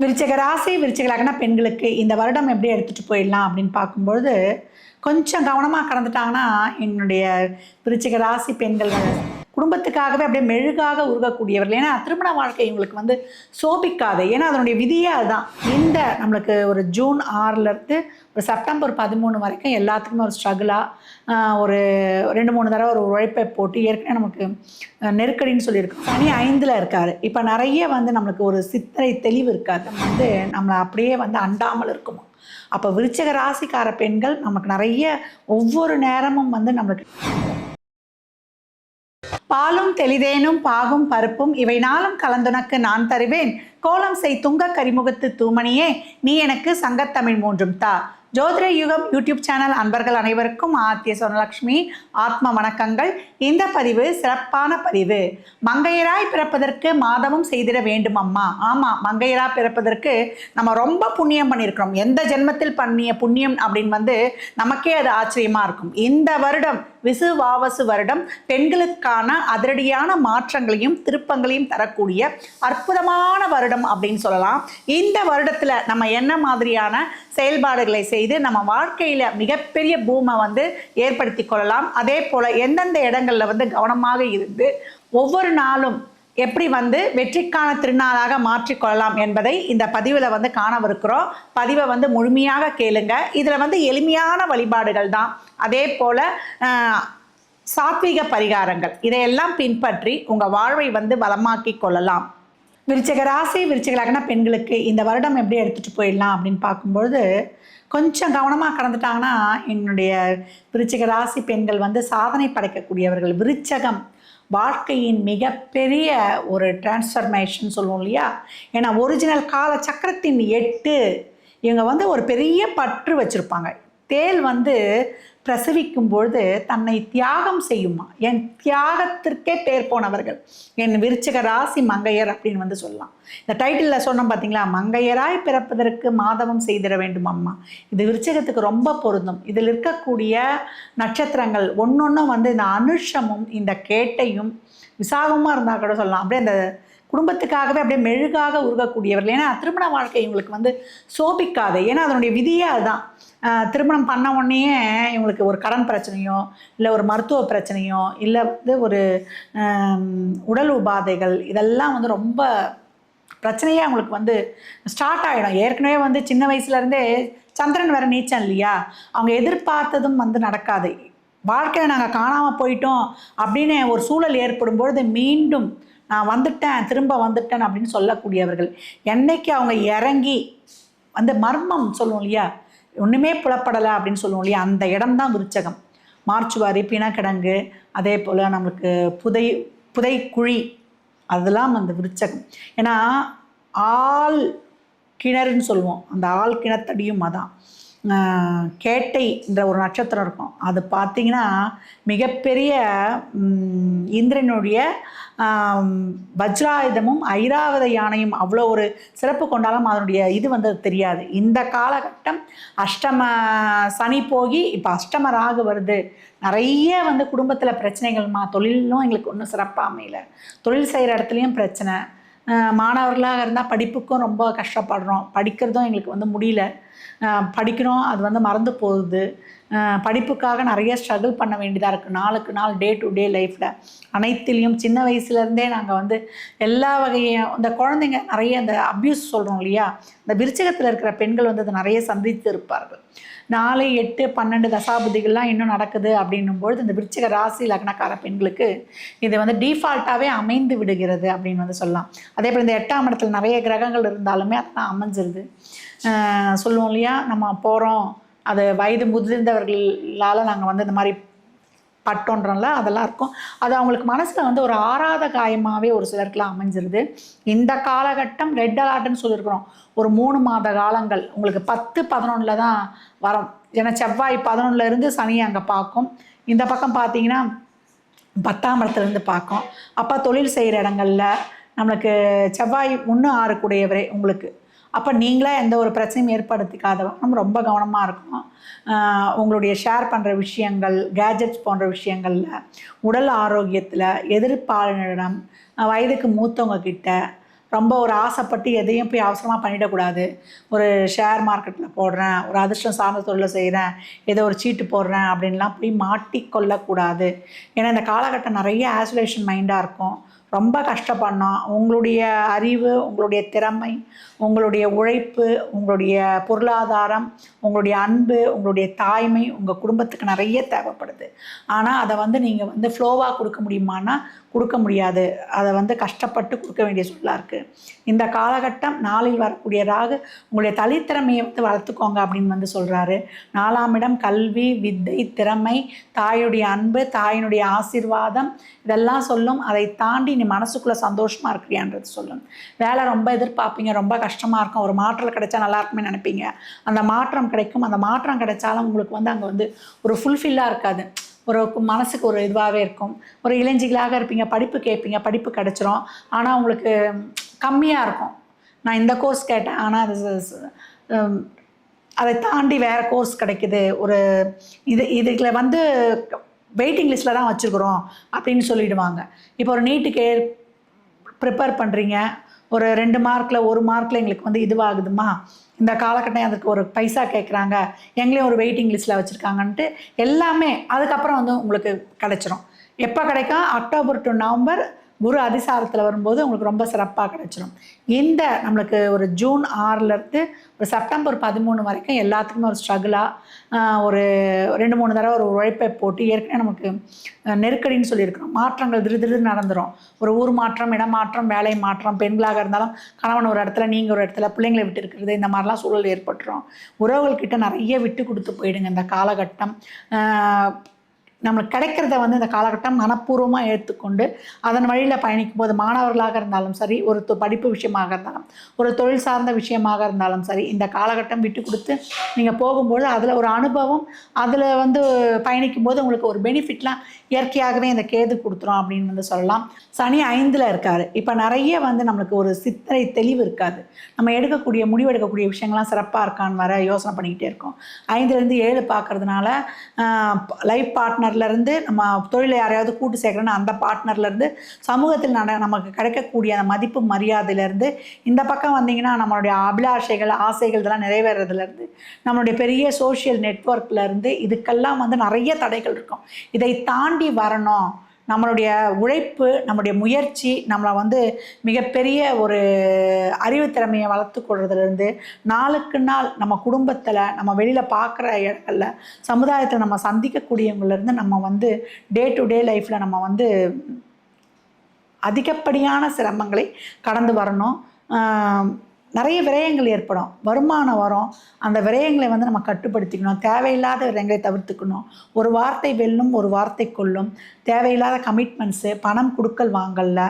விருச்சிக ராசி விருச்சிக லக்ன பெண்களுக்கு இந்த வருடம் எப்படி எடுத்துகிட்டு போயிடலாம் அப்படின்னு பார்க்கும்பொழுது கொஞ்சம் கவனமாக கடந்துட்டாங்கன்னா என்னுடைய விருச்சக ராசி பெண்கள் குடும்பத்துக்காகவே அப்படியே மெழுகாக உருகக்கூடியவர்கள். ஏன்னா திருமண வாழ்க்கை இவங்களுக்கு வந்து சோபிக்காது. ஏன்னா அதனுடைய விதியே அதுதான். இந்த நம்மளுக்கு ஒரு ஜூன் ஆறுலேருந்து ஒரு செப்டம்பர் பதிமூணு வரைக்கும் எல்லாத்துக்குமே ஒரு ஸ்ட்ரகிளாக ஒரு ரெண்டு மூணு தடவை ஒரு உழைப்பை போட்டு ஏற்கனவே நமக்கு நெருக்கடின்னு சொல்லியிருக்கோம். சனி ஐந்தில் இருக்கார். இப்போ நிறைய வந்து நம்மளுக்கு ஒரு சித்திரை தெளிவு இருக்காது. வந்து நம்மளை அப்படியே வந்து அண்டாமல் இருக்குமா? அப்போ விருச்சக ராசிக்கார பெண்கள் நமக்கு நிறைய ஒவ்வொரு நேரமும் வந்து நம்மளுக்கு பாலும் தெளிதேனும் பாகும் பருப்பும் இவை நாளும் கலந்துனக்கு நான் தருவேன். கோலம் செய் துங்க கரிமுகத்து தூமணியே நீ எனக்கு சங்கத்தமிழ் மூன்றும் தா. ஜோதிட யுகம் யூடியூப் சேனல் அன்பர்கள் அனைவருக்கும் ஆத்திய சொனலக்ஷ்மி ஆத்ம வணக்கங்கள். இந்த பதிவு சிறப்பான பதிவு. மங்கையராய் பிறப்பதற்கு மாதமும் செய்திட வேண்டும் அம்மா. ஆமாம் மங்கையராய் பிறப்பதற்கு நம்ம ரொம்ப புண்ணியம் பண்ணியிருக்கிறோம். எந்த ஜென்மத்தில் பண்ணிய புண்ணியம் அப்படின்னு வந்து நமக்கே அது ஆச்சரியமாக இருக்கும். இந்த வருடம் விசுவாவசு வருடம் பெண்களுக்கான அதிரடியான மாற்றங்களையும் திருப்பங்களையும் தரக்கூடிய அற்புதமான வருடம் அப்படின்னு சொல்லலாம். இந்த வருடத்தில் நம்ம என்ன மாதிரியான செயல்பாடுகளை செய்து நம்ம வாழ்க்கையில் மிகப்பெரிய பூமை வந்து ஏற்படுத்தி கொள்ளலாம். அதே போல் எந்தெந்த இடங்களில் வந்து கவனமாக இருந்து ஒவ்வொரு நாளும் எப்படி வந்து வெற்றிக்கான திருநாளாக மாற்றிக்கொள்ளலாம் என்பதை இந்த பதிவில் வந்து காணவிருக்கிறோம். பதிவை வந்து முழுமையாக கேளுங்க. இதில் வந்து எளிமையான வழிபாடுகள் தான். அதே போல் சாத்வீக பரிகாரங்கள். இதையெல்லாம் பின்பற்றி உங்கள் வாழ்வை வந்து வளமாக்கி கொள்ளலாம். விருச்சக ராசி விருச்சிக லக்ன பெண்களுக்கு இந்த வருடம் எப்படி எடுத்துகிட்டு போயிடலாம் அப்படின்னு பார்க்கும்பொழுது கொஞ்சம் கவனமாக கடந்துட்டாங்கன்னா என்னுடைய விருச்சக ராசி பெண்கள் வந்து சாதனை படைக்கக்கூடியவர்கள் விருச்சகம் வாழ்க்கையின் மிகப்பெரிய ஒரு டிரான்ஸ்ஃபர்மேஷன் சொல்லுவோம் இல்லையா? ஏன்னா ஒரிஜினல் கால சக்கரத்தின் எட்டு இவங்க வந்து ஒரு பெரிய பற்று வச்சுருப்பாங்க. தேல் வந்து பிரசவிக்கும் பொழுது தன்னை தியாகம் செய்யுமா? என் தியாகத்திற்கே பேர் போனவர்கள். என் விருச்சக ராசி மங்கையர் அப்படின்னு வந்து சொல்லலாம். இந்த டைட்டிலில் சொன்னோம் பார்த்தீங்களா மங்கையராய் பிறப்பதற்கு மாதவம் செய்திட வேண்டும் அம்மா. இது விருச்சகத்துக்கு ரொம்ப பொருந்தும். இதில் இருக்கக்கூடிய நட்சத்திரங்கள் ஒன்றொன்றும் வந்து இந்த அனுஷமும் இந்த கேட்டையும் விசாகமாக இருந்தால் கூட சொல்லலாம். அப்படியே அந்த குடும்பத்துக்காகவே அப்படியே மெழுகாக உருகக்கூடியவர்கள். ஏன்னா திருமண வாழ்க்கை இவங்களுக்கு வந்து சோபிக்காது. ஏன்னா அதனுடைய விதியே அதுதான். திருமணம் பண்ண உடனேயே இவங்களுக்கு ஒரு கடன் பிரச்சனையோ இல்லை ஒரு மருத்துவ பிரச்சனையோ இல்லை வந்து ஒரு உடல் உபாதைகள் இதெல்லாம் வந்து ரொம்ப பிரச்சனையே அவங்களுக்கு வந்து ஸ்டார்ட் ஆகிடும் ஏற்கனவே வந்து சின்ன வயசுலேருந்தே சந்திரன் வேறு நீச்சம் இல்லையா? அவங்க எதிர்பார்த்ததும் வந்து நடக்காது. வாழ்க்கையில் நாங்கள் காணாமல் போயிட்டோம் அப்படின்னு ஒரு சூழல் ஏற்படும் பொழுது மீண்டும் நான் வந்துட்டேன் திரும்ப வந்துட்டேன் அப்படின்னு சொல்லக்கூடியவர்கள் என்னைக்கு அவங்க இறங்கி அந்த மர்மம் சொல்லுவோம் இல்லையா? ஒன்றுமே புலப்படலை அப்படின்னு சொல்லுவோம் இல்லையா? அந்த இடம்தான் விருச்சகம். மார்ச்சுவாரி பிணக்கிடங்கு அதே போல் நம்மளுக்கு புதை புதைக்குழி அதெல்லாம் அந்த விருச்சகம். ஏன்னா ஆள் கிணறுன்னு சொல்லுவோம். அந்த ஆள் கிணத்தடியும் அதான். கேட்டைன்ற கேட்டை என்ற ஒரு நட்சத்திரம் இருக்கும். அது பார்த்தீங்கன்னா மிகப்பெரிய இந்திரனுடைய வஜ்ராயுதமும் ஐராவத யானையும் அவ்வளோ ஒரு சிறப்பு கொண்டாலும் அதனுடைய இது வந்து தெரியாது. இந்த காலகட்டம் அஷ்டம சனி போகி இப்போ அஷ்டம ராகு வருது. நிறைய வந்து குடும்பத்தில் பிரச்சனைகள்மா தொழிலும் எங்களுக்கு ஒன்றும் சிறப்பாக அமையல. தொழில் செய்கிற இடத்துலையும் பிரச்சனை. மாணவர்களாக இருந்தால் படிப்புக்கும் ரொம்ப கஷ்டப்படுறோம். படிக்கிறதும் எங்களுக்கு வந்து முடியல. படிக்கணும் அது வந்து மறந்து போகுது. படிப்புக்காக நிறைய ஸ்ட்ரகிள் பண்ண வேண்டியதாக இருக்குது நாளுக்கு நாள் டே டு டே லைஃப்பில் அனைத்திலையும் சின்ன வயசுலேருந்தே நாங்கள் வந்து எல்லா வகையும் இந்த குழந்தைங்க நிறைய இந்த அப்யூஸ் சொல்கிறோம் இல்லையா? இந்த விருச்சகத்தில் இருக்கிற பெண்கள் வந்து அதை நிறைய சந்தித்து இருப்பார்கள். நாலு எட்டு பன்னெண்டு தசாபதிகள்லாம் இன்னும் நடக்குது அப்படின்னும்பொழுது இந்த விருச்சிக ராசி லக்னக்கார பெண்களுக்கு இது வந்து டீஃபால்ட்டாகவே அமைந்து விடுகிறது அப்படின்னு வந்து சொல்லலாம். அதே போல் இந்த எட்டாம் இடத்துல நிறைய கிரகங்கள் இருந்தாலுமே அதெல்லாம் அமைஞ்சிருது. சொல்லுவோம் இல்லையா? நம்ம போகிறோம் அது வயது முதிர்ந்தவர்களால் நாங்கள் வந்து இந்த மாதிரி பட்டோன்றோம்ல அதெல்லாம் இருக்கும். அது அவங்களுக்கு மனசில் வந்து ஒரு ஆறாத காயமாகவே ஒரு சிலருக்குலாம் அமைஞ்சிருது. இந்த காலகட்டம் ரெட் அலர்ட்னு சொல்லியிருக்கிறோம். ஒரு மூணு மாத காலங்கள். உங்களுக்கு பத்து பதினொன்றில் தான் வரும். ஏன்னா செவ்வாய் பதினொன்றுல இருந்து சனி அங்கே பார்க்கும். இந்த பக்கம் பார்த்தீங்கன்னா பத்தாம் இடத்துலேருந்து பார்க்கும். அப்போ தொழில் செய்கிற இடங்களில் நம்மளுக்கு செவ்வாய் ஒன்று ஆறு கூடியவரே உங்களுக்கு. அப்போ நீங்களே எந்த ஒரு பிரச்சனையும் ஏற்படுத்திக்காதவங்க. ரொம்ப கவனமாக இருக்கும் உங்களுடைய ஷேர் பண்ணுற விஷயங்கள் கேஜெட்ஸ் போன்ற விஷயங்களில் உடல் ஆரோக்கியத்தில் எதிர்ப்பாளரிடம் வயதுக்கு மூத்தவங்க கிட்ட ரொம்ப ஒரு ஆசைப்பட்டு எதையும் போய் அவசரமாக பண்ணிடக்கூடாது. ஒரு ஷேர் மார்க்கெட்டில் போடுறேன் ஒரு அதிர்ஷ்டம் சார்ந்த தொழிலை செய்கிறேன் ஏதோ ஒரு சீட்டு போடுறேன் அப்படின்லாம் போய் மாட்டிக்கொள்ளக்கூடாது. ஏன்னா இந்த காலகட்டம் நிறைய ஆசுலேஷன் மைண்டாக இருக்கும். ரொம்ப கஷ்டப்படணும். உங்களுடைய அறிவு உங்களுடைய திறமை உங்களுடைய உழைப்பு உங்களுடைய பொருளாதாரம் உங்களுடைய அன்பு உங்களுடைய தாய்மை உங்கள் குடும்பத்துக்கு நிறைய தேவைப்படுது. ஆனால் அதை வந்து நீங்கள் வந்து ஃப்ளோவாக கொடுக்க முடியுமானா கொடுக்க முடியாது. அதை வந்து கஷ்டப்பட்டு கொடுக்க வேண்டிய சூழலாக இருக்குது இந்த காலகட்டம் நாளில் வரக்கூடிய ராகு உங்களுடைய தனித்திறமையை வந்து வளர்த்துக்கோங்க அப்படின்னு வந்து சொல்கிறாரு நாலாம் இடம் கல்வி வித்தை திறமை தாயுடைய அன்பு தாயினுடைய ஆசீர்வாதம் இதெல்லாம் சொல்லும். அதை தாண்டி நீங்கள் மனசுக்குள்ளே சந்தோஷமாக இருக்கிறியான்றது சொல்லும் வேலை ரொம்ப எதிர்பார்ப்பீங்க ரொம்ப கஷ்டமாக இருக்கும். ஒரு மாற்றம் கிடைச்சா நல்லா இருக்குமே நினைப்பீங்க. அந்த மாற்றம் கிடைக்கும். அந்த மாற்றம் கிடைச்சாலும் உங்களுக்கு வந்து அங்கே வந்து ஒரு ஃபுல்ஃபில்லாக இருக்காது. ஒரு மனசுக்கு ஒரு இதுவாகவே இருக்கும். ஒரு இளைஞ்சிகளாக இருப்பீங்க படிப்பு கேட்பீங்க படிப்பு கிடச்சிரும். ஆனால் உங்களுக்கு கம்மியாக இருக்கும். நான் இந்த கோர்ஸ் கேட்டேன். ஆனால் அது அதை தாண்டி வேறு கோர்ஸ் கிடைக்குது. ஒரு இது இதுல வந்து வெயிட்டிங் லிஸ்ட்டில் தான் வச்சுருக்குறோம் அப்படின்னு சொல்லிவிடுவாங்க இப்போ ஒரு நீட்டுக்கு ப்ரிப்பேர் பண்ணுறீங்க ஒரு ரெண்டு மார்க்கில் ஒரு மார்க்கில் எங்களுக்கு வந்து இதுவாகுதுமா இந்த காலகட்டம் அதுக்கு ஒரு பைசா கேட்குறாங்க எங்களையும் ஒரு வெயிட்டிங் லிஸ்ட்டில் வச்சுருக்காங்கன்ட்டு எல்லாமே அதுக்கப்புறம் வந்து உங்களுக்கு கிடச்சிரும். எப்போ கிடைக்கும்? அக்டோபர் டு நவம்பர் குரு அதிசாரத்தில் வரும்போது உங்களுக்கு ரொம்ப சிறப்பாக கிடச்சிடும் இந்த நம்மளுக்கு ஒரு ஜூன் ஆறுலேருந்து ஒரு செப்டம்பர் பதிமூணு வரைக்கும் எல்லாத்துக்குமே ஒரு ஸ்ட்ரகிளாக ஒரு ரெண்டு மூணு தடவை ஒரு உழைப்பை போட்டு ஏற்கனவே நமக்கு நெருக்கடின்னு சொல்லியிருக்கிறோம். மாற்றங்கள் திரு திரு நடந்துரும். ஒரு ஊர் மாற்றம் இடமாற்றம் வேலை மாற்றம் பெண்களாக இருந்தாலும் கணவன் ஒரு இடத்துல நீங்கள் ஒரு இடத்துல பிள்ளைங்களை விட்டு இருக்கிறது இந்த மாதிரிலாம் சூழல் ஏற்பட்டுரும். உறவுகள்கிட்ட நிறைய விட்டு கொடுத்து போயிடுங்க இந்த காலகட்டம். நம்மளுக்கு கிடைக்கிறத வந்து இந்த காலகட்டம் மனப்பூர்வமாக ஏற்றுக்கொண்டு அதன் வழியில் பயணிக்கும் போது மாணவர்களாக இருந்தாலும் சரி ஒரு தொ- படிப்பு விஷயமாக இருந்தாலும் ஒரு தொழில் சார்ந்த விஷயமாக இருந்தாலும் சரி இந்த காலகட்டம் விட்டு கொடுத்து நீங்கள் போகும்போது அதில் ஒரு அனுபவம் அதில் வந்து பயணிக்கும் போது உங்களுக்கு ஒரு பெனிஃபிட்லாம் இயற்கையாகவே இந்த கேது கொடுத்துரும் அப்படின்னு வந்து சொல்லலாம். சனி ஐந்தில் இருக்கார். இப்போ நிறைய வந்து நம்மளுக்கு ஒரு சித்தரை தெளிவு இருக்காது. நம்ம எடுக்கக்கூடிய முடிவு எடுக்கக்கூடிய விஷயங்கள்லாம் சிறப்பாக இருக்கான்னு வர யோசனை பண்ணிக்கிட்டே இருக்கோம். ஐந்துலேருந்து ஏழு பார்க்கறதுனால லைஃப் பார்ட்னர் பார்ட்னர்லேருந்து நம்ம தொழிலை யாரையாவது கூட்டு சேர்க்குறோன்னா அந்த பார்ட்னர்லேருந்து சமூகத்தில் நட நமக்கு கிடைக்கக்கூடிய அந்த மதிப்பு மரியாதையிலேருந்து இந்த பக்கம் வந்தீங்கன்னா நம்மளுடைய அபிலாஷைகள் ஆசைகள் இதெல்லாம் நிறைவேறதுலேருந்து நம்மளுடைய பெரிய சோஷியல் நெட்ஒர்க்லேருந்து இதுக்கெல்லாம் வந்து நிறைய தடைகள் இருக்கும். இதை தாண்டி வரணும். நம்மளுடைய உழைப்பு நம்மளுடைய முயற்சி நம்மளை வந்து மிகப்பெரிய ஒரு அறிவுத்திறமையை வளர்த்து கொள்றதுலேருந்து நாளுக்கு நாள் நம்ம குடும்பத்தில் நம்ம வெளியில் பார்க்குற இடங்கள்ல சமுதாயத்தில் நம்ம சந்திக்கக்கூடியவங்களிருந்து நம்ம வந்து டே டு டே லைஃப்பில் நம்ம வந்து அதிகப்படியான சிரமங்களை கடந்து வரணும். நிறைய விரயங்கள் ஏற்படும். வருமானம் வரும். அந்த விரயங்களை வந்து நம்ம கட்டுப்படுத்திக்கணும். தேவையில்லாத விரயங்களை தவிர்த்துக்கணும். ஒரு வார்த்தை வெல்லும் ஒரு வார்த்தை கொள்ளும். தேவையில்லாத கமிட்மெண்ட்ஸு பணம் கொடுக்கல் வாங்கல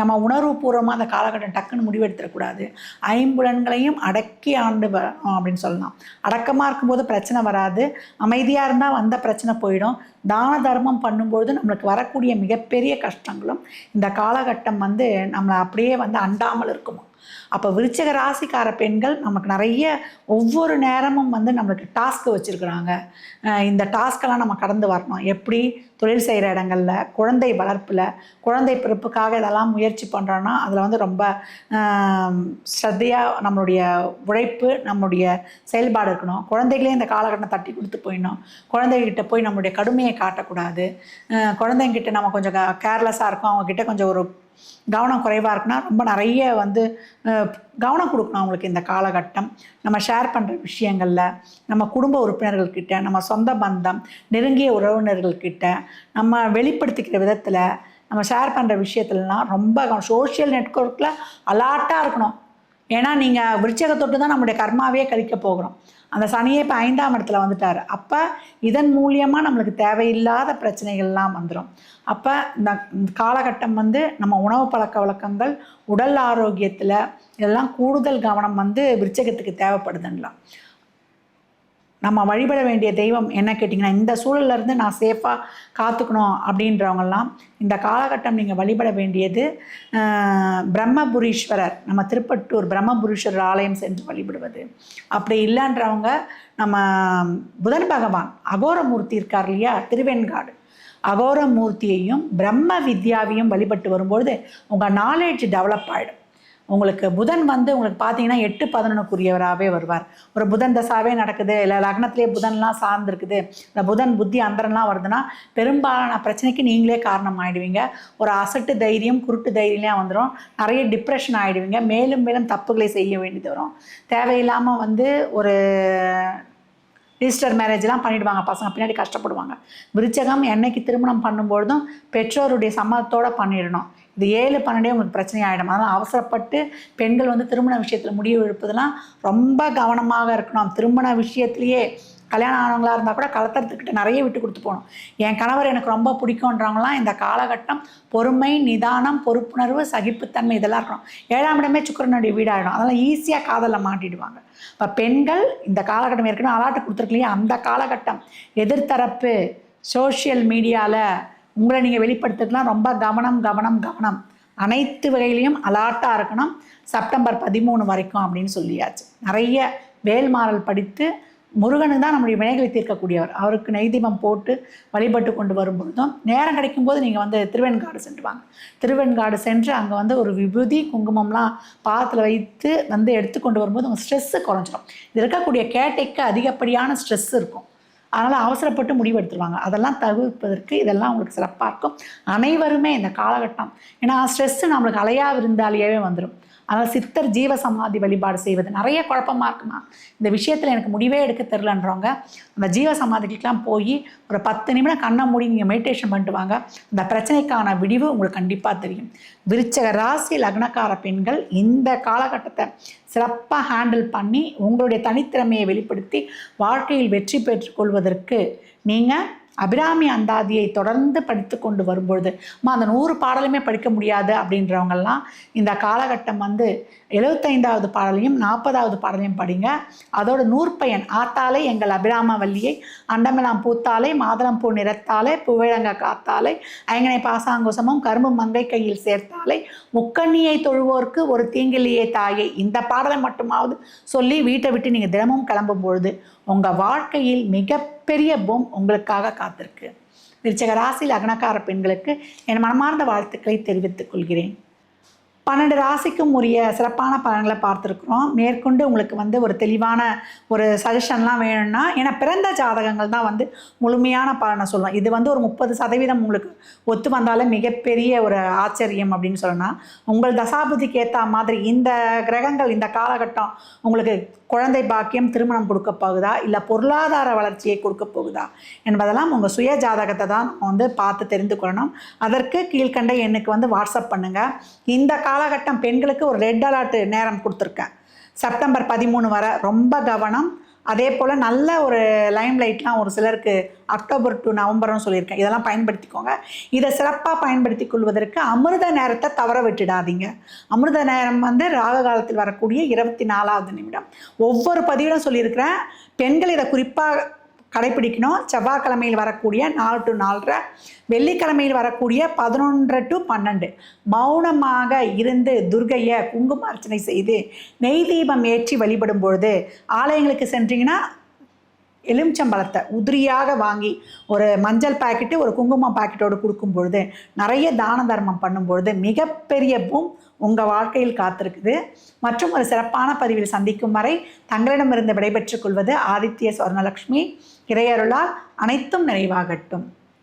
நம்ம உணர்வுபூர்வமாக அந்த காலகட்டம் டக்குன்னு முடிவெடுத்துடக்கூடாது ஐம்புலன்களையும் அடக்கி ஆண்டு அப்படின்னு சொல்லலாம். அடக்கமாக இருக்கும்போது பிரச்சனை வராது. அமைதியாக இருந்தால் வந்த பிரச்சனை போயிடும். தான தர்மம் பண்ணும்பொழுது நம்மளுக்கு வரக்கூடிய மிகப்பெரிய கஷ்டங்களும் இந்த காலகட்டம் வந்து நம்மளை அப்படியே வந்து அண்டாமல் இருக்குமா? அப்போ விருச்சக ராசிக்கார பெண்கள் நமக்கு நிறைய ஒவ்வொரு நேரமும் வந்து நம்மளுக்கு டாஸ்க் வச்சுருக்குறாங்க. இந்த டாஸ்க்கெல்லாம் நம்ம கடந்து வரணும். எப்படி? தொழில் செய்கிற இடங்களில் குழந்தை வளர்ப்பில் குழந்தை பிறப்புக்காக இதெல்லாம் முயற்சி பண்ணுறோன்னா அதில் வந்து ரொம்ப ஸ்ரத்தையாக நம்மளுடைய உழைப்பு நம்மளுடைய செயல்பாடு இருக்கணும். குழந்தைகளே இந்த காலகட்டம் தட்டி கொடுத்து போயிடணும். குழந்தைகிட்ட போய் நம்மளுடைய கடுமையை காட்டக்கூடாது. குழந்தைங்கிட்ட நம்ம கொஞ்சம் கேர்லெஸ்ஸாக இருக்கும். அவங்கக்கிட்ட கொஞ்சம் ஒரு கவனம் குறைவாக இருக்குன்னா ரொம்ப நிறைய வந்து கவனம் கொடுக்கணும் அவங்களுக்கு இந்த காலகட்டம். நம்ம ஷேர் பண்ணுற விஷயங்களில் நம்ம குடும்ப உறுப்பினர்கள்கிட்ட நம்ம சொந்த பந்தம் நெருங்கிய உறவினர்கள்கிட்ட நம்ம வெளிப்படுத்திக்கிற விதத்தில் நம்ம ஷேர் பண்ணுற விஷயத்துலலாம் ரொம்ப சோஷியல் நெட்ஒர்க்கில் அலாட்டாக இருக்கணும். ஏன்னா நீங்கள் விருச்சக தொட்டு தான் நம்முடைய கர்மாவே கழிக்க போகிறோம். அந்த சனியே இப்போ ஐந்தாம் இடத்துல வந்துட்டார். அப்போ இதன் மூலியமாக நம்மளுக்கு தேவையில்லாத பிரச்சனைகள்லாம் வந்துடும் அப்போ இந்த இந்த காலகட்டம் வந்து நம்ம உணவு பழக்க வழக்கங்கள் உடல் ஆரோக்கியத்தில் இதெல்லாம் கூடுதல் கவனம் வந்து விருச்சகத்துக்கு தேவைப்படுதுன்னலாம். நம்ம வழிபட வேண்டிய தெய்வம் என்ன கேட்டிங்கன்னா இந்த சூழல்ல இருந்து நான் சேஃபாக காத்துக்கணும் அப்படின்றவங்கெல்லாம் இந்த காலகட்டம் நீங்கள் வழிபட வேண்டியது பிரம்மபுரீஸ்வரர். நம்ம திருப்பட்டூர் பிரம்மபுரீஸ்வரர் ஆலயம் சென்று வழிபடுவது. அப்படி இல்லைன்றவங்க நம்ம புதன் பகவான் அகோரமூர்த்தி இருக்கார் இல்லையா திருவெண்காடு. அகோரமூர்த்தியையும் பிரம்ம வித்யாவையும் வழிபட்டு வரும்பொழுது உங்கள் நாலேஜ் டெவலப் ஆகிடும் உங்களுக்கு புதன் வந்து உங்களுக்கு பார்த்தீங்கன்னா எட்டு பதினொன்றுக்குரியவராகவே வருவார். ஒரு புதன் தசாவே நடக்குது. இல்லை லக்னத்திலே புதன்லாம் சார்ந்திருக்குது. இந்த புதன் புத்தி அந்தரம்லாம் வருதுன்னா பெரும்பாலான பிரச்சனைக்கு நீங்களே காரணம் ஆகிடுவீங்க ஒரு அசட்டு தைரியம் குருட்டு தைரியம்லாம் வந்துடும் நிறைய டிப்ரெஷன் ஆகிடுவீங்க மேலும் மேலும் தப்புகளை செய்ய வேண்டியது வரும். தேவையில்லாமல் வந்து ஒரு ரிஜிஸ்டர் மேரேஜ்லாம் பண்ணிவிடுவாங்க பசங்க பின்னாடி கஷ்டப்படுவாங்க. விருச்சகம் என்னைக்கு திருமணம் பண்ணும்பொழுதும் பெற்றோருடைய சம்மதத்தோடு பண்ணிடணும். இது ஏழு பன்னெண்டே உங்களுக்கு பிரச்சனை ஆகிடும் அதனால் அவசரப்பட்டு பெண்கள் வந்து திருமண விஷயத்தில் முடிவு எடுப்பதெல்லாம் ரொம்ப கவனமாக இருக்கணும். திருமண விஷயத்துலையே கல்யாணம் ஆனவங்களா இருந்தால் கூட கலத்தரத்துக்கிட்ட நிறைய விட்டு கொடுத்து போகணும். என் கணவர் எனக்கு ரொம்ப பிடிக்குன்றவங்களாம் இந்த காலகட்டம் பொறுமை நிதானம் பொறுப்புணர்வு சகிப்புத்தன்மை இதெல்லாம் இருக்கணும். ஏழாம் இடமே சுக்கரனுடைய வீடாகிடும் அதெல்லாம் ஈஸியாக காதலில் மாட்டிடுவாங்க. இப்போ பெண்கள் இந்த காலகட்டம் ஏற்கனவே அலாட்டு கொடுத்துருக்கலையே அந்த காலகட்டம் எதிர்த்தரப்பு சோஷியல் மீடியாவில் உங்களை நீங்கள் வெளிப்படுத்திக்கலாம் ரொம்ப கவனம் கவனம் கவனம். அனைத்து வகையிலையும் அலாட்டாக இருக்கணும். செப்டம்பர் பதிமூணு வரைக்கும் அப்படின்னு சொல்லியாச்சு. நிறைய வேல்மாறல் படித்து முருகனு தான் நம்முடைய வினைகளை தீர்க்கக்கூடியவர். அவருக்கு நெய்தீபம் போட்டு வழிபட்டு கொண்டு வரும்பொழுதும் நேரம் கிடைக்கும்போது நீங்கள் வந்து திருவெண்காடு சென்று வாங்க திருவெண்காடு சென்று அங்கே வந்து ஒரு விபூதி குங்குமம்லாம் பாத்தில் வைத்து வந்து எடுத்துக்கொண்டு வரும்போது உங்கள் ஸ்ட்ரெஸ்ஸு குறைஞ்சிடும் இது இருக்கக்கூடிய கேட்டைக்கு அதிகப்படியான ஸ்ட்ரெஸ் இருக்கும். அதனால் அவசரப்பட்டு முடிவு எடுத்துருவாங்க. அதெல்லாம் தவிர்ப்பதற்கு இதெல்லாம் உங்களுக்கு சிறப்பாக இருக்கும். அனைவருமே இந்த காலகட்டம் ஏன்னா ஸ்ட்ரெஸ்ஸு நம்மளுக்கு அலையா விருந்தாலேயே வந்துடும் அதனால் சித்தர் ஜீவ சமாதி வழிபாடு செய்வது. நிறைய குழப்பமா இருக்குமா? இந்த விஷயத்தில் எனக்கு முடிவே எடுக்க தெரிலன்றவங்க அந்த ஜீவ சமாதிக்கெலாம் போய் ஒரு பத்து நிமிடம் கண்ணை மூடி நீங்கள் மெடிடேஷன் பண்ணிட்டு வாங்க அந்த பிரச்சனைக்கான விடிவு உங்களுக்கு கண்டிப்பாக தெரியும். விருச்சக ராசி லக்னக்கார பெண்கள் இந்த காலகட்டத்தை சிறப்பாக ஹேண்டில் பண்ணி உங்களுடைய தனித்திறமையை வெளிப்படுத்தி வாழ்க்கையில் வெற்றி பெற்றுக்கொள்வதற்கு நீங்கள் அபிராமி அந்தாதியை தொடர்ந்து படித்து கொண்டு வரும்பொழுது அம்மா அந்த நூறு பாடலுமே படிக்க முடியாது அப்படின்றவங்கெல்லாம் இந்த காலகட்டம் வந்து எழுபத்தைந்தாவது பாடலையும் நாற்பதாவது பாடலையும் படிங்க. அதோட நூற்பயன் ஆத்தாலே எங்கள் அபிராம வள்ளியை அண்டமெல்லாம் பூத்தாலே மாதளம் பூ நிறத்தாலே புவிழங்க காத்தாலே ஐங்கனை பாசாங்குசமும் கரும்பு மங்கை கையில் சேர்த்தாலே முக்கண்ணியை தொழுவோர்க்கு ஒரு தீங்கிலியே தாயை. இந்த பாடலை மட்டுமாவது சொல்லி வீட்டை விட்டு நீங்கள் தினமும் கிளம்பும் பொழுது உங்கள் வாழ்க்கையில் மிகப்பெரிய பொம் உங்களுக்காக காத்திருக்கு. விருச்சக ராசி லக்னக்கார பெண்களுக்கு என் மனமார்ந்த வாழ்த்துக்களை தெரிவித்துக் கொள்கிறேன். பன்னெண்டு ராசிக்கும் உரிய சிறப்பான பலன்களை பார்த்துருக்குறோம். மேற்கொண்டு உங்களுக்கு வந்து ஒரு தெளிவான ஒரு சஜஷன்லாம் வேணும்னா ஏன்னா பிறந்த ஜாதகங்கள் தான் வந்து முழுமையான பலனை சொல்லலாம் இது வந்து ஒரு முப்பது சதவீதம் உங்களுக்கு ஒத்து வந்தாலே மிகப்பெரிய ஒரு ஆச்சரியம் அப்படின்னு சொல்லலாம். உங்கள் தசாபுதிக்கு ஏற்ற மாதிரி இந்த கிரகங்கள் இந்த காலகட்டம் உங்களுக்கு குழந்தை பாக்கியம் திருமணம் கொடுக்க போகுதா? இல்லை பொருளாதார வளர்ச்சியை கொடுக்க போகுதா? என்பதெல்லாம் உங்கள் சுய ஜாதகத்தை தான் நம்ம வந்து பார்த்து தெரிந்து கொள்ளணும். அதற்கு கீழ்கண்ட எண்ணுக்கு வந்து வாட்ஸ்அப் பண்ணுங்கள் இந்த காலகட்டம் பெண்களுக்கு ஒரு ரெட் அலர்ட் நேரம் கொடுத்துருக்கேன். செப்டம்பர் பதிமூணு வரை ரொம்ப கவனம். அதே போல் நல்ல ஒரு லைம் லைட்லாம் ஒரு சிலருக்கு அக்டோபர் டு நவம்பர்னு சொல்லியிருக்கேன். இதெல்லாம் பயன்படுத்திக்கோங்க. இதை சிறப்பாக பயன்படுத்தி கொள்வதற்கு அமிர்த நேரத்தை தவற விட்டுடாதீங்க. அமிர்த நேரம் வந்து ராக காலத்தில் வரக்கூடிய இருபத்தி நாலாவது நிமிடம். ஒவ்வொரு பதிவிலும் சொல்லியிருக்கிறேன். பெண்கள் இதை குறிப்பாக கடைப்பிடிக்கணும். செவ்வாய்க்கிழமையில் வரக்கூடிய நாலு டு நாலரை வெள்ளிக்கிழமையில் வரக்கூடிய பதினொன்று டு பன்னெண்டு. மௌனமாக இருந்து துர்கையை குங்கும அர்ச்சனை செய்து நெய் தீபம் ஏற்றி வழிபடும் பொழுது ஆலயங்களுக்கு சென்றீங்கன்னா எலுமிச்சம்பழத்தை உதிரியாக வாங்கி ஒரு மஞ்சள் பாக்கெட்டு ஒரு குங்குமம் பாக்கெட்டோடு கொடுக்கும் பொழுது நிறைய தான தர்மம் பண்ணும் பொழுது மிகப்பெரிய பூம் உங்கள் வாழ்க்கையில் காத்திருக்குது. மற்றும் ஒரு சிறப்பான பதிவில் சந்திக்கும் வரை தங்களிடமிருந்து விடைபெற்றுக் கொள்வது ஆதித்ய சுவர்ணலக்ஷ்மி இறையருளால் அனைத்தும் நிறைவாகட்டும்.